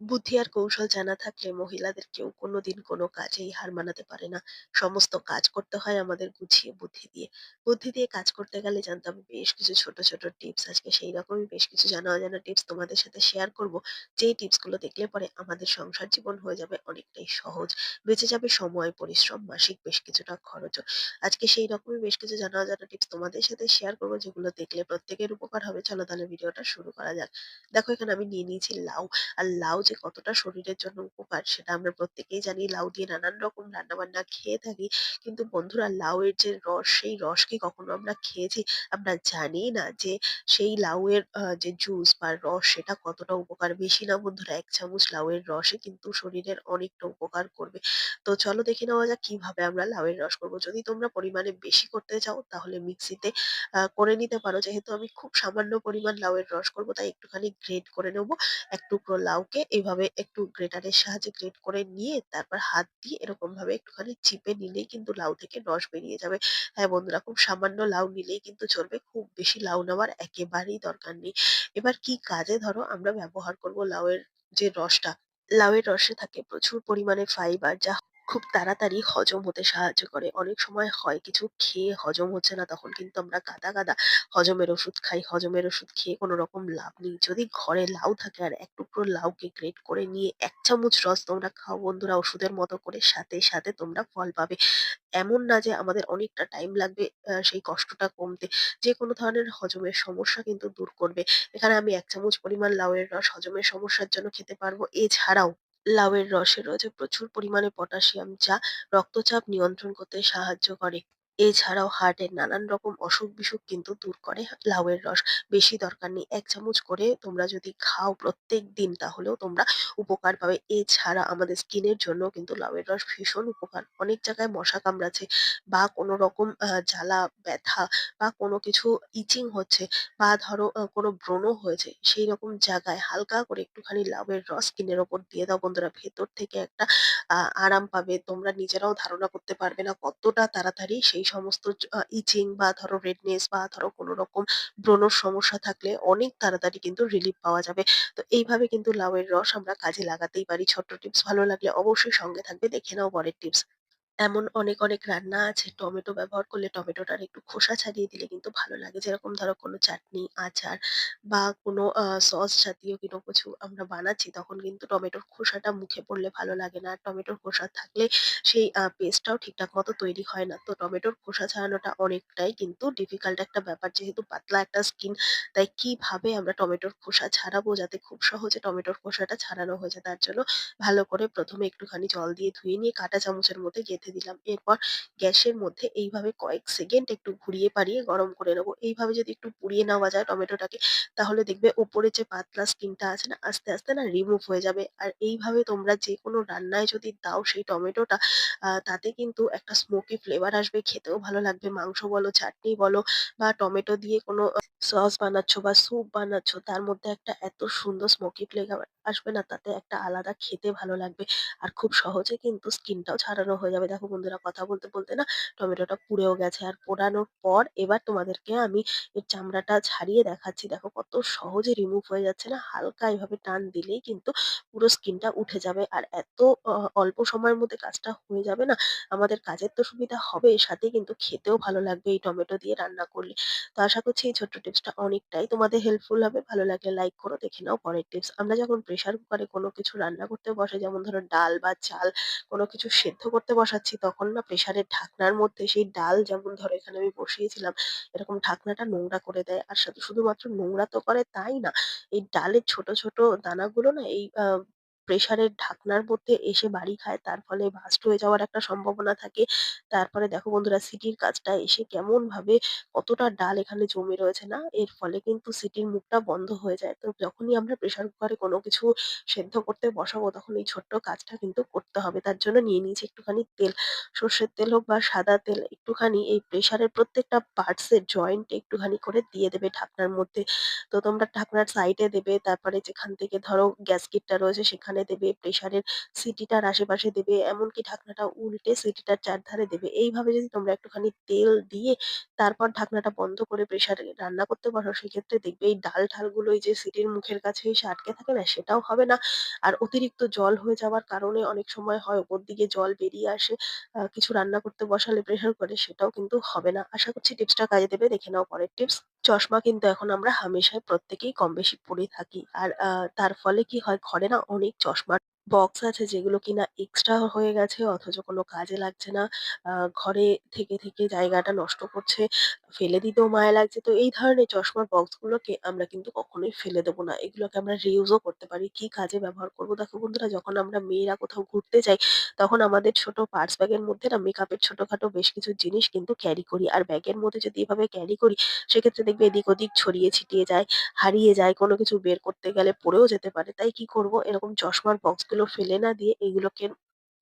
বুদ্ধি আর কৌশল জানা থাকলে মহিলাদের কেউ কোনোদিন কোনো কাজেই হার মানাতে পারে না। সমস্ত কাজ করতে হয় আমাদের গুছিয়ে বুদ্ধি দিয়ে। বুদ্ধি দিয়ে কাজ করতে গেলে জানতাম বেশ কিছু ছোট, ছোট টিপস। আজকে সেই রকমই বেশ কিছু জানা অজানা টিপস তোমাদের সাথে শেয়ার করব। যেই টিপসগুলো দেখলে পরে আমাদের সংসার জীবন হয়ে যাবে অনেকটাই সহজ। বেঁচে যাবে সময়, পরিশ্রম, মাসিক বেশ কিছুটা খরচও। আজকে সেই রকমই বেশ কিছু জানা অজানা টিপস তোমাদের সাথে শেয়ার করব যেগুলো দেখলে প্রত্যেকের উপকার হবে। চলো তাহলে ভিডিওটা শুরু করা যাক। দেখো এখানে আমি নিয়ে নিয়েছি লাউ। আর লাউ যে কতটা শরীরের জন্য উপকার সেটা আমরা প্রত্যেকেই জানি। লাউ দিয়ে নানান রকম রান্নাবান্না খেয়ে থাকি। কিন্তু বন্ধুরা লাউয়ের যে রস, সেই রস কি কখনো আমরা খেয়েছি? আমরা জানি না যে সেই লাউয়ের যে জুস বা রস সেটা কতটা উপকার। বেশি না বন্ধুরা এক চামচ লাউয়ের রসই কিন্তু শরীরের অনেকটা উপকার করবে। তো চলো দেখে নেওয়া যাক কীভাবে আমরা লাউয়ের রস করব। যদি তোমরা পরিমাণে বেশি করতে চাও তাহলে মিক্সিতে করে নিতে পারো। যেহেতু আমি খুব সামান্য পরিমাণ লাউয়ের রস করব তাই একটুখানি গ্রেট করে নেব। এক টুকরো লাউকে এভাবে একটু গ্রেটারের সাহায্যে গ্রেট করে নিয়ে তারপর হাত দিয়ে এরকম ভাবে একটুখানি চিপে নিলেই কিন্তু লাউ থেকে রস বেরিয়ে যাবে। হ্যাঁ বন্ধুরা খুব সামান্য লাউ নিলেই কিন্তু চলবে। খুব বেশি লাউ নেওয়ার একেবারেই দরকার নেই। এবার কি কাজে ধরো আমরা ব্যবহার করব লাউয়ের যে রসটা, লাউয়ের রসে থাকে প্রচুর পরিমাণে ফাইবার যা খুব তাড়াতাড়ি হজম হতে সাহায্য করে। অনেক সময় হয় কিছু খেয়ে হজম হচ্ছে না তখন কিন্তু আমরা গাদা, গাদা হজমের ওষুধ খাই। হজমের ওষুধ খেয়ে কোনো রকম লাভ নেই। যদি ঘরে লাউ থাকে আর এক টুকরো লাউকে গ্রেট করে নিয়ে এক চামচ রস তোমরা খাও বন্ধুরা ওষুধের মতো করে সাথে, সাথে তোমরা ফল পাবে। এমন না যে আমাদের অনেকটা টাইম লাগবে সেই কষ্টটা কমতে। যেকোনো ধরনের হজমের সমস্যা কিন্তু দূর করবে। এখানে আমি ১ চামচ পরিমাণ লাউয়ের রস হজমের সমস্যার জন্য খেতে পারব। এছাড়াও লাউয়ের রসে রয়েছে প্রচুর পরিমাণে পটাশিয়াম যা রক্তচাপ নিয়ন্ত্রণ করতে সাহায্য করে। এছাড়াও হার্টের নানান রকম অসুখ-বিসুখ কিন্তু দূর করে লাউয়ের রস। বেশি দরকার নেই। এক চামচ করে তোমরা যদি খাও প্রত্যেক দিন তাহলেও তোমরা উপকার পাবে। এছাড়া আমাদের স্কিনের জন্য কিন্তু লাউয়ের রস ভীষণ উপকার। অনেক জায়গায় মশা কামড়াচ্ছে বা কোনো রকম জ্বালা, ব্যথা বা কোনো কিছু ইচিং হচ্ছে বা ধরো কোনো ব্রণ হয়েছে, সেই রকম জায়গায় হালকা করে একটুখানি লাউয়ের রস স্কিনের ওপর দিয়ে দাও বন্ধুরা। ভেতর থেকে একটা আরাম পাবে। তোমরা নিজেরাও ধারণা করতে পারবে না কতটা তাড়াতাড়ি সেই সমস্ত ইচিং বা ধরো রেডনেস বা ধরো কোনো রকম ব্রণর সমস্যা থাকলে অনেক তাড়াতাড়ি কিন্তু রিলিফ পাওয়া যাবে। তো এইভাবে কিন্তু লাউয়ের রস আমরা কাজে লাগাতেই পারি। ছোট্ট টিপস ভালো লাগলে অবশ্যই সঙ্গে থাকবে। দেখে নাও পরের টিপস। এমন অনেক, অনেক রান্না আছে টমেটো ব্যবহার করলে টমেটোটার একটু খোসা ছাড়িয়ে দিলে কিন্তু ভালো লাগে। যেরকম ধরো কোনো চাটনি, আচার বা কোনো সস জাতীয় কোনো কিছু আমরা বানাচ্ছি তখন কিন্তু টমেটোর খোসাটা মুখে পড়লে ভালো লাগে না। টমেটোর খোসা থাকলে সেই পেস্টটাও ঠিকঠাক মতো তৈরি হয় না। তো টমেটোর খোসা ছাড়ানোটা অনেকটাই কিন্তু ডিফিকাল্ট একটা ব্যাপার। যেহেতু পাতলা একটা স্কিন তাই কীভাবে আমরা টমেটোর খোসা ছাড়াবো যাতে খুব সহজে টমেটোর খোসাটা ছাড়ানো হয়ে যায় তার জন্য ভালো করে প্রথমে একটুখানি জল দিয়ে ধুয়ে নিয়ে কাঁটা চামচের মধ্যে গেঁথে দিলাম। এরপর গ্যাসের মধ্যে এইভাবে কয়েক সেকেন্ড একটু ঘুরিয়ে পাড়িয়ে গরম করে নেব এইভাবে যদি একটু পুড়িয়ে নেওয়া যায় টমেটোটাকে তাহলে দেখবে ওপরে যে পাতলা স্কিনটা আছে না আস্তে, আস্তে না রিমুভ হয়ে যাবে। আর এইভাবে তোমরা যেকোনো রান্নায় যদি দাও সেই টমেটোটা তাতে কিন্তু একটা স্মোকি ফ্লেভার আসবে। খেতেও ভালো লাগবে। মাংস বলো, চাটনি বলো বা টমেটো দিয়ে কোনো সস বানাচ্ছ বা স্যুপ বানাচ্ছ তার মধ্যে একটা এত সুন্দর স্মোকি ফ্লেভার আসবে না তাতে একটা আলাদা খেতে ভালো লাগবে। আর খুব সহজে কিন্তু স্কিনটাও ছাড়ানো হয়ে যাবে। দেখো বন্ধুরা কথা বলতে, বলতে না টমেটোটা পুড়েও গেছে। আর পোড়ানোর পর এবার তোমাদেরকে আমি এর চামড়াটা ছাড়িয়ে দেখাচ্ছি। দেখো কত সহজে রিমুভ হয়ে যাচ্ছে না? হালকা এভাবে টান দিলেই কিন্তু পুরো স্কিনটা উঠে যাবে। আর এত অল্প সময়ের মধ্যে কাজটা হয়ে যাবে না? আমাদের কাজের তো সুবিধা হবেই, সাথে কিন্তু খেতেও ভালো লাগবে এই টমেটো দিয়ে রান্না করলে। তো আশা করছি এই ছোট্ট টিপসটা অনেকটাই তোমাদের হেল্পফুল হবে। ভালো লাগলে লাইক করো। দেখে নাও পরের টিপস। আমরা যখন প্রেশার কুকারে কোনো কিছু রান্না করতে বসাই যেমন ধরো ডাল বা চাল কোনো কিছু সেদ্ধ করতে বসাচ্ছি তখন না প্রেশারের ঢাকনার মধ্যে সেই ডাল যেমন ধরো এখানে আমি বসিয়েছিলাম এরকম ঢাকনাটা নোংরা করে দেয়। আর শুধু শুধুমাত্র নোংরা তো করে তাই না, এই ডালের ছোট, ছোট দানাগুলো না এই আ প্রেশারের ঢাকনার মধ্যে এসে বাড়ি খায়। তার ফলে বার্স্ট হয়ে যাওয়ার একটা সম্ভাবনা থাকে। তারপরে দেখো বন্ধুরা, সিটির কাজটা এসে কেমন ভাবে কতটা ডাল এখানে জমে রয়েছে না? এর ফলে কিন্তু সিটির মুখটা বন্ধ হয়ে যায়। তো যখনই আমরা প্রেশার কুকারে কোনো কিছু সেদ্ধ করতে বসাবো, তখন এই ছোট্ট কাজটা কিন্তু করতে হবে। তার জন্য নিয়ে নিয়েছি একটুখানি তেল। সর্ষের তেল হোক বা সাদা তেল, একটুখানি এই প্রেশারের প্রত্যেকটা পার্টস এর জয়েন্ট একটুখানি করে দিয়ে দেবে ঢাকনার মধ্যে। তো তোমরা ঢাকনার সাইডে দেবে। তারপরে যেখান থেকে ধরো গ্যাসকিটটা রয়েছে, সেখানে এখানে দেবে, প্রেশারের সিটিটার আশেপাশে দেবে, এমনকি ঢাকনাটা উল্টে সিটিটার চারধারে দেবে। এইভাবে যদি তোমরা একটুখানি তেল দিয়ে তারপর ঢাকনাটা বন্ধ করে প্রেশারে রান্না করতে পারো, সেক্ষেত্রে দেখবে এই ডাল-ঠালগুলো এই যে সিটির মুখের কাছে এসে আটকে থাকে না, সেটাও হবে না। আর অতিরিক্ত জল হয়ে যাওয়ার কারণে অনেক সময় হয় ওপর দিকে জল বেরিয়ে আসে। কিছু রান্না করতে বসালে প্রেশার করে সেটাও কিন্তু হবে না। আশা করছি টিপসটা কাজে দেবে। দেখে নাও পরের টিপস। চশমা কিন্তু এখন আমরা হামেশাই প্রত্যেকেই কম-বেশি পরে থাকি। আর তার ফলে কি হয় ঘরে না অনেক চশমার বক্স আছে যেগুলো কিনা এক্সট্রা হয়ে গেছে অথচ কোনো কাজে লাগছে না। ঘরে থেকে, থেকে জায়গাটা নষ্ট করছে। ফেলে দিতেও মায়া লাগছে। তো এই ধরনের চশমার বক্সগুলোকে আমরা কিন্তু কখনোই ফেলে দেবো না। এগুলোকে আমরা রিইউজ ও করতে পারি। কি কাজে ব্যবহার করব দেখো বন্ধুরা যখন আমরা মেয়েরা কোথাও ঘুরতে যাই তখন আমাদের ছোট পার্স ব্যাগের মধ্যে না মেকআপের ছোটখাটো বেশ কিছু জিনিস কিন্তু ক্যারি করি। আর ব্যাগের মধ্যে যদি এভাবে ক্যারি করি সেক্ষেত্রে দেখবে এদিক ওদিক ছড়িয়ে ছিটিয়ে যায়, হারিয়ে যায়। কোনো কিছু বের করতে গেলে পড়েও যেতে পারে। তাই কি করব? এরকম চশমার বক্সগুলো ফেলে না দিয়ে এগুলোকে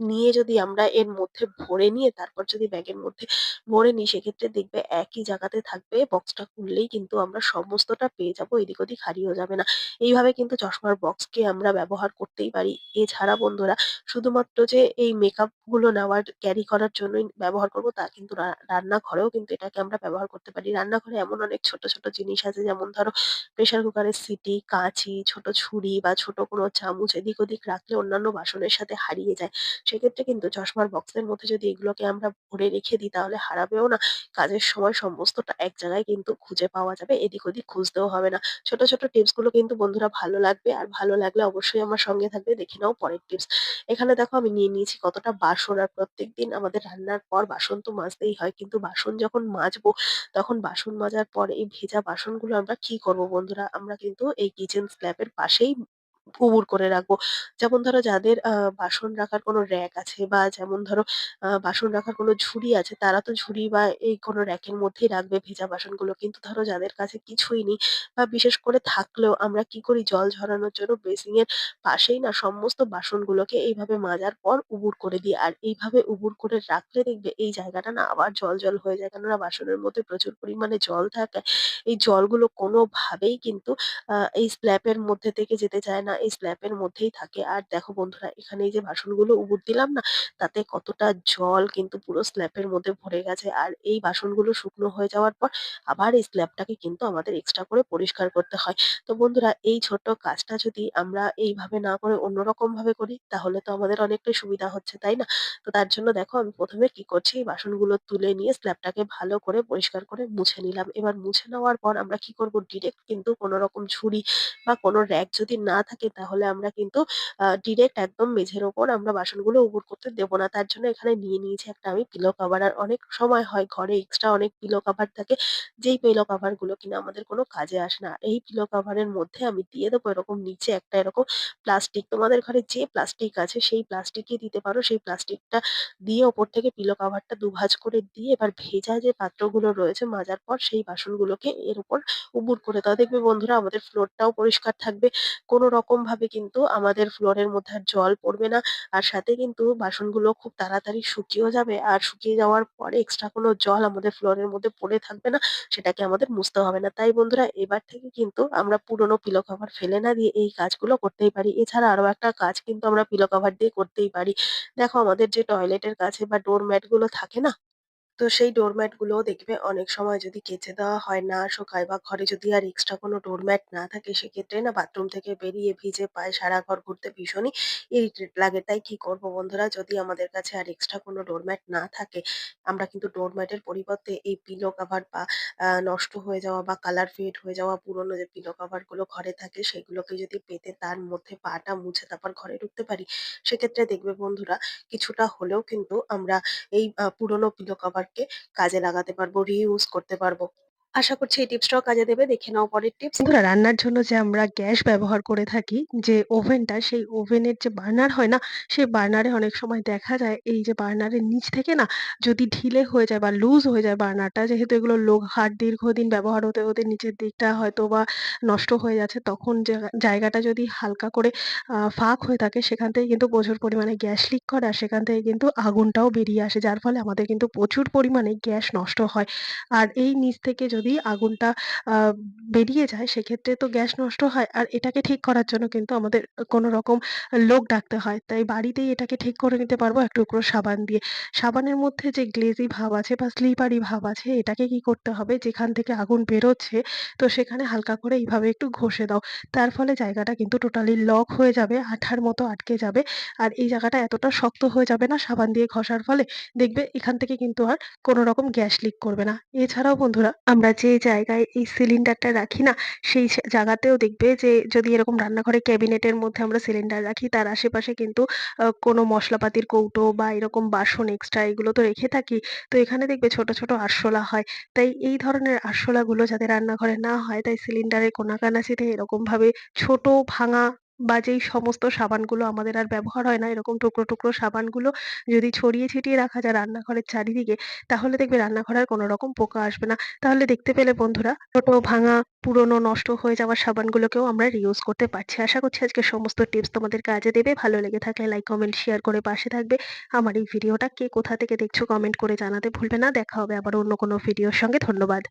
নিয়ে যদি আমরা এর মধ্যে ভরে নিয়ে তারপর যদি ব্যাগের মধ্যে ভরে নিই সেক্ষেত্রে দেখবে একই জায়গাতে থাকবে। বক্সটা খুললেই কিন্তু আমরা সমস্তটা পেয়ে যাব। এদিক ওদিক হারিয়েও যাবে না। এইভাবে কিন্তু চশমার বক্সকে আমরা ব্যবহার করতেই পারি। এছাড়া বন্ধুরা শুধুমাত্র যে এই মেকআপগুলো নেওয়ার ক্যারি করার জন্যই ব্যবহার করব তা কিন্তু। রান্নাঘরেও কিন্তু এটাকে আমরা ব্যবহার করতে পারি। রান্নাঘরে এমন অনেক ছোট, ছোট জিনিস আছে যেমন ধরো প্রেশার কুকারের সিটি, কাঁচি, ছোট ছুরি বা ছোট কোনো চামচ এদিক ওদিক রাখলে অন্যান্য বাসনের সাথে হারিয়ে যায়। সেক্ষেত্রে কিন্তু চশমার বক্সের মধ্যে যদি এগুলোকে আমরা ভরে রেখে দিই তাহলে হারাবেও না। কাজের সময় সমস্তটা এক জায়গায় কিন্তু খুঁজে পাওয়া যাবে। এদিক ওদিক খুঁজতেও হবে না। ছোট, ছোট টিপসগুলো কিন্তু বন্ধুরা ভালো লাগবে। আর ভালো লাগলে অবশ্যই আমার সঙ্গে থাকবে। দেখে নাও পরের টিপস। এখানে দেখো আমি নিয়ে নিয়েছি কতটা বাসন আর প্রত্যেকদিন আমাদের রান্নার পর বাসন তো মাজতেই হয়। কিন্তু বাসন যখন মাজবো তখন বাসন মাজার পর এই ভেজা বাসনগুলো আমরা কি করব বন্ধুরা? আমরা কিন্তু এই কিচেন স্ল্যাব এর পাশেই উবুড় করে রাখব। যেমন ধরো যাদের আ বাসন রাখার কোনো র‍্যাক আছে বা যেমন ধরো আ বাসন রাখার কোনো ঝুড়ি আছে তারা তো ঝুড়ি বা এই কোনো র‍্যাকের মধ্যেই রাখবে ভেজা বাসনগুলো। কিন্তু ধরো যাদের কাছে কিছুই নেই বা বিশেষ করে থাকলেও আমরা কি করি জল ঝরানোর জন্য বেসিন এর পাশেই না সমস্ত বাসনগুলোকে এইভাবে মাজার পর উবুর করে দিই। আর এইভাবে উবুর করে রাখলে দেখবে এই জায়গাটা না আবার জল, জল হয়ে যায়। কেননা বাসনের মধ্যে প্রচুর পরিমাণে জল থাকে। এই জলগুলো কোনোভাবেই কিন্তু আ এই স্ল্যাব এর মধ্যে থেকে যেতে চায় না। এই স্ল্যাব এর মধ্যেই থাকে। আর দেখো বন্ধুরা এখানে এই যে বাসনগুলো উবুড় দিলাম না, তাতে কতটা জল কিন্তু পুরো স্ল্যাব এর মধ্যে ভরে গেছে। আর এই বাসনগুলো শুকনো হয়ে যাওয়ার পর আবার এই স্ল্যাবটাকে কিন্তু আমাদের এক্সট্রা করে পরিষ্কার করতে হয়। তো বন্ধুরা এই ছোট্ট কাজটা যদি আমরা এইভাবে না করে অন্যরকম ভাবে করি তাহলে তো আমাদের অনেকটাই সুবিধা হচ্ছে, তাই না? তো তার জন্য দেখো আমি প্রথমে কি করছি এই বাসনগুলো তুলে নিয়ে স্ল্যাবটাকে ভালো করে পরিষ্কার করে মুছে নিলাম। এবার মুছে নেওয়ার পর আমরা কি করব ডিরেক্ট কিন্তু কোনো রকম ঝুড়ি বা কোনো র‍্যাক যদি না থাকে তাহলে আমরা কিন্তু ডিরেক্ট একদম মেঝের ওপর আমরা বাসনগুলো উবুড় করতে দেব না। তার জন্য এখানে নিয়ে নিয়েছি একটা আমি পিলো কভার। আর অনেক সময় হয়, ঘরে এক্সট্রা অনেক পিলো কভার থাকে, যেই পিলো কভারগুলো কিনা আমাদের কোনো কাজে আসে না। এই পিলো কভার এর মধ্যে আমি দিয়ে দেবো এরকম নিচে একটা এরকম প্লাস্টিক। তোমাদের ঘরে যে প্লাস্টিক আছে, সেই প্লাস্টিকই দিতে পারো। সেই প্লাস্টিকটা দিয়ে ওপর থেকে পিলো কভারটা দুভাজ করে দিয়ে এবার ভেজা যে পাত্রগুলো রয়েছে মাজার পর, সেই বাসনগুলোকে এর উপর উবুড় করে দাও। দেখবে বন্ধুরা, আমাদের ফ্লোরটাও পরিষ্কার থাকবে। কোনো রকম ভাবে কিন্তু আমাদের ফ্লোরের মধ্যে আর জল পড়বে না। আর সাথে কিন্তু বাসনগুলো খুব তাড়াতাড়ি শুকিয়েও যাবে। আর শুকিয়ে যাওয়ার পরে এক্সট্রা কোনো জল আমাদের ফ্লোরের মধ্যে পড়ে থাকবে না। সেটাকে আমাদের মুছতে হবে না। তাই বন্ধুরা, এবার থেকে কিন্তু আমরা পুরনো পিলো কভার ফেলে না দিয়ে এই কাজগুলো করতেই পারি। এছাড়া আরও একটা কাজ কিন্তু আমরা পিলো কভার দিয়ে করতেই পারি। দেখো, আমাদের যে টয়লেটের কাছে বা ডোর ম্যাটগুলো থাকে না? তো সেই ডোরম্যাট গুলোও দেখবে অনেক সময় যদি কেচে দেওয়া হয়, না শোকায় বা ঘরে যদি আর এক্সট্রা কোনো ডোরম্যাট না থাকে সেক্ষেত্রে না বাথরুম থেকে বেরিয়ে ভিজে পায়ে সারা ঘর ঘুরতে ভীষণই ইরিটেট লাগে। তাই কি করব বন্ধুরা যদি আমাদের কাছে আর এক্সট্রা কোনো ডোরম্যাট না থাকে আমরা কিন্তু ডোরম্যাটের পরিবর্তে এই পিলো কভার বা নষ্ট হয়ে যাওয়া বা কালার ফেড হয়ে যাওয়া পুরনো যে পিলো কভারগুলো ঘরে থাকে সেগুলোকে যদি পেতে তার মধ্যে পা টা মুছে তারপর ঘরে ঢুকতে পারি সেক্ষেত্রে দেখবে বন্ধুরা কিছুটা হলেও কিন্তু আমরা এই পুরনো পিলো কভারকে কাজে লাগাতে পারব, রিইউজ করতে পারব। আশা করছি এই টিপসটাও কাজে দেবে। দেখে নাও পরের টিপস। বন্ধুরা রান্নার জন্য যে আমরা গ্যাস ব্যবহার করে থাকি, যে ওভেনটা সেই ওভেনের যে বার্নার হয় না? সেই বার্নারে অনেক সময় দেখা যায় এই যে বার্নারের নিচ থেকে না যদি ঢিলে হয়ে যায় বা লুজ হয়ে যায় বার্নারটা যেহেতু এগুলো লোহার দীর্ঘদিন ব্যবহার হতে, হতে নিচের দিকটা হয়তো বা নষ্ট হয়ে যাচ্ছে তখন জায়গা জায়গাটা যদি হালকা করে ফাঁক হয়ে থাকে সেখান থেকে কিন্তু প্রচুর পরিমাণে গ্যাস লিক করে আর সেখান থেকে কিন্তু আগুনটাও বেরিয়ে আসে। যার ফলে আমাদের কিন্তু প্রচুর পরিমাণে গ্যাস নষ্ট হয়। আর এই নিচ থেকে যদি আগুনটা বেরিয়ে যায় সেক্ষেত্রে তো গ্যাস নষ্ট হয়। আর এটাকে ঠিক করার জন্য কিন্তু আমাদের কোনো রকম লোক ডাকতে হয়। তাই বাড়িতেই এটাকে ঠিক করে নিতে পারব এক টুকরো সাবান দিয়ে। সাবানের মধ্যে যে গ্লেজি ভাব আছে বা স্লিপারি ভাব আছে এটাকে কি করতে হবে যেখান থেকে আগুন বেরোচ্ছে তো সেখানে হালকা করে এইভাবে একটু ঘষে দাও। তার ফলে জায়গাটা কিন্তু টোটালি লক হয়ে যাবে, আঠার মতো আটকে যাবে। আর এই জায়গাটা এতটা শক্ত হয়ে যাবে না সাবান দিয়ে ঘষার ফলে, দেখবে এখান থেকে কিন্তু আর কোনো রকম গ্যাস লিক করবে না। এছাড়াও বন্ধুরা আমরা যে জায়গায় এই সিলিন্ডারটা রাখি না, সেই জায়গাতেও দেখবে যে যদি এরকম রান্নাঘরে ক্যাবিনেটের মধ্যে আমরা সিলিন্ডার রাখি তার আশেপাশে কিন্তু কোনো মশলাপাতির কৌটো বা এরকম বাসন এক্সট্রা এগুলো তো রেখে থাকি। তো এখানে দেখবে ছোট, ছোট আরশোলা হয়। তাই এই ধরনের আরশোলাগুলো যাতে রান্নাঘরে না হয় তাই সিলিন্ডারের কোণা-কানাচিতে এরকমভাবে ছোট ভাঙা বা যেই সমস্ত সাবানগুলো আমাদের আর ব্যবহার হয় না এরকম টুকরো, টুকরো সাবানগুলো যদি ছড়িয়ে ছিটিয়ে রাখা যায় রান্নাঘরের চারিদিকে তাহলে দেখবে রান্নাঘরে আর কোনো রকম পোকা আসবে না। তাহলে দেখতে পেলে বন্ধুরা ছোট ভাঙা, পুরনো, নষ্ট হয়ে যাওয়া সাবানগুলোকেও আমরা রিউজ করতে পারছি। আশা করছি আজকে সমস্ত টিপস তোমাদের কাজে দেবে। ভালো লেগে থাকলে লাইক, কমেন্ট, শেয়ার করে পাশে থাকবে। আমার এই ভিডিওটা কে কোথা থেকে দেখছ কমেন্ট করে জানাতে ভুলবে না। দেখা হবে আবার অন্য কোনো ভিডিওর সঙ্গে। ধন্যবাদ।